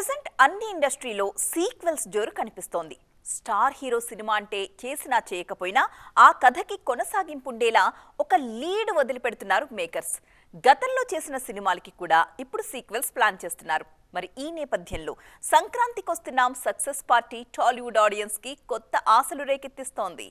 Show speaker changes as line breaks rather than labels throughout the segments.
Present అన్ని ఇండస్ట్రీలో sequels జోరు కనిపిస్తోంది. స్టార్ హీరో సినిమా అంటే చేసినా చేయకపోయినా ఆ కథకి కొనసాగింపు ఉండేలా ఒక లీడ్ వదిలిపెడుతున్నారు మేకర్స్. గతంలో చేసిన సినిమాలకి కూడా ఇప్పుడు సీక్వెల్స్ ప్లాన్ చేస్తున్నారు. మరి ఈ నేపథ్యంలో సంక్రాంతికి వస్తున్నాం సక్సెస్ పార్టీ టాలీవుడ్ ఆడియన్స్కి కొత్త ఆశలు రేకెత్తిస్తోంది.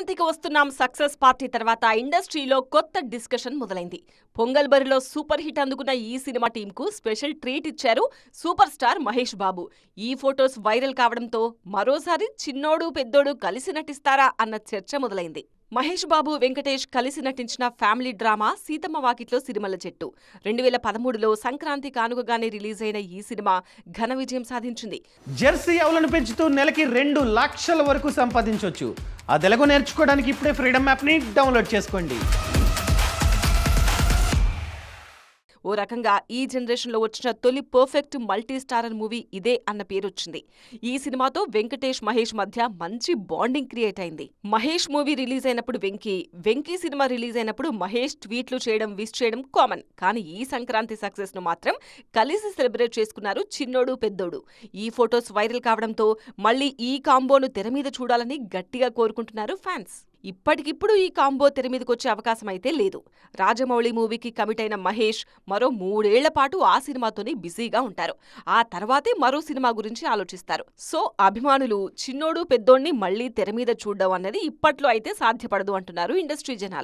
సంక్రాంతికి వస్తున్నాం సక్సెస్ పార్టీ తర్వాత ఇండస్ట్రీలో కొత్త డిస్కషన్ మొదలైంది. పొంగల్ బరిలో సూపర్ హిట్ అందుకున్న ఈ సినిమా టీంకు స్పెషల్ ట్రీట్ ఇచ్చారు సూపర్ స్టార్ మహేష్ బాబు. ఈ ఫొటోస్ వైరల్ కావడంతో మరోసారి చిన్నోడు పెద్దోడు కలిసి నటిస్తారా అన్న చర్చ మొదలైంది. మహేష్ బాబు వెంకటేష్ కలిసి నటించిన ఫ్యామిలీ డ్రామా సీతమ్మ వాకిట్లో సిరిమల్ల చెట్టు. రెండు వేల పదమూడులో సంక్రాంతి కానుకగానే రిలీజ్ అయిన ఈ సినిమా ఘన విజయం సాధించింది.
జెర్సీ ఆవులను పెంచుతూ నెలకి రెండు లక్షల వరకు సంపాదించవచ్చు ఆ తెలుగు నేర్చుకోవడానికి ఇప్పుడే ఫ్రీడమ్ యాప్ని డౌన్లోడ్ చేసుకోండి.
ఓ రకంగా ఈ జనరేషన్లో వచ్చిన తొలి పర్ఫెక్ట్ మల్టీ స్టారర్ మూవీ ఇదే అన్న పేరొచ్చింది. ఈ సినిమాతో వెంకటేష్ మహేష్ మధ్య మంచి బాండింగ్ క్రియేట్ అయింది. మహేష్ మూవీ రిలీజ్ అయినప్పుడు వెంకీ వెంకీ సినిమా రిలీజ్ అయినప్పుడు మహేష్ ట్వీట్లు చేయడం విష్ చేయడం కామన్. కానీ ఈ సంక్రాంతి సక్సెస్ను మాత్రం కలిసి సెలబ్రేట్ చేసుకున్నారు చిన్నోడు పెద్దోడు. ఈ ఫొటోస్ వైరల్ కావడంతో మళ్ళీ ఈ కాంబోను తెర మీద చూడాలని గట్టిగా కోరుకుంటున్నారు ఫ్యాన్స్. ఇప్పటికిప్పుడు ఈ కాంబో తెర మీదకి వచ్చే అవకాశం అయితే లేదు. రాజమౌళి మూవీకి కమిట్ అయిన మహేష్ మరో మూడేళ్ళ పాటు ఆ సినిమాతోనే బిజీగా ఉంటారు. ఆ తర్వాతే మరో సినిమా గురించి ఆలోచిస్తారు. సో అభిమానులు చిన్నోడు పెద్దోణ్ణి మళ్ళీ తెర మీద చూడడం అన్నది ఇప్పట్లో అయితే సాధ్యపడదు అంటున్నారు ఇండస్ట్రీ జనాలు.